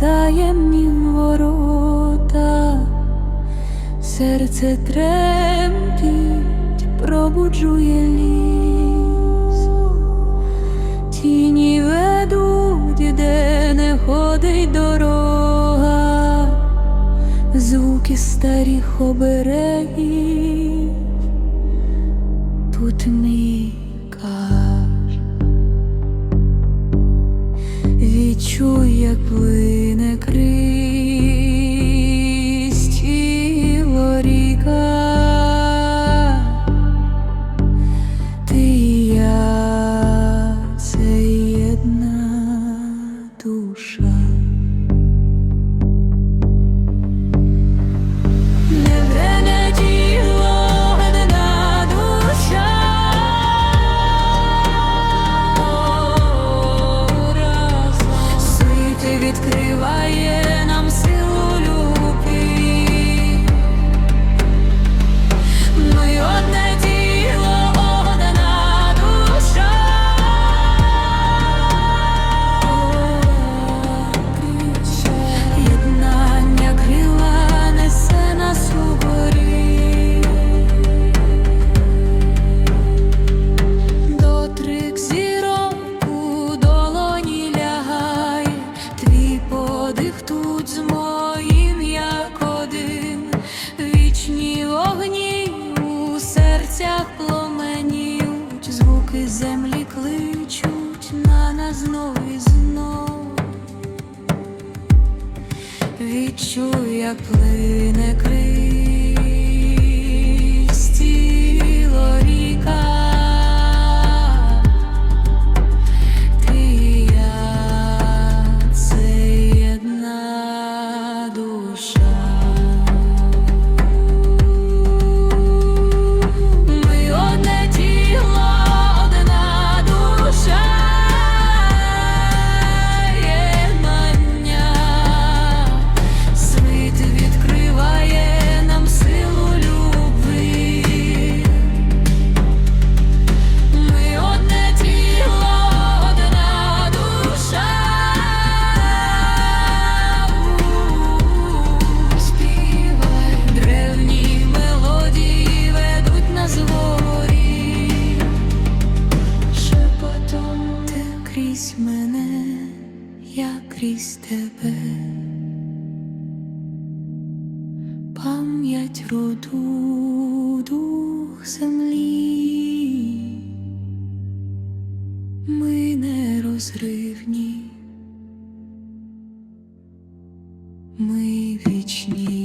таємні ворота, серце тремтить, пробуджує ліс, тіні ведуть, де не ходить дорога, звуки старих оберегів, тут мій Відчуй, як плине землі кличуть на нас знов і знов. Відчуй, як плине крізь крізь мене, я крізь тебе, пам'ять роду дух землі, ми не розривні, ми вічні.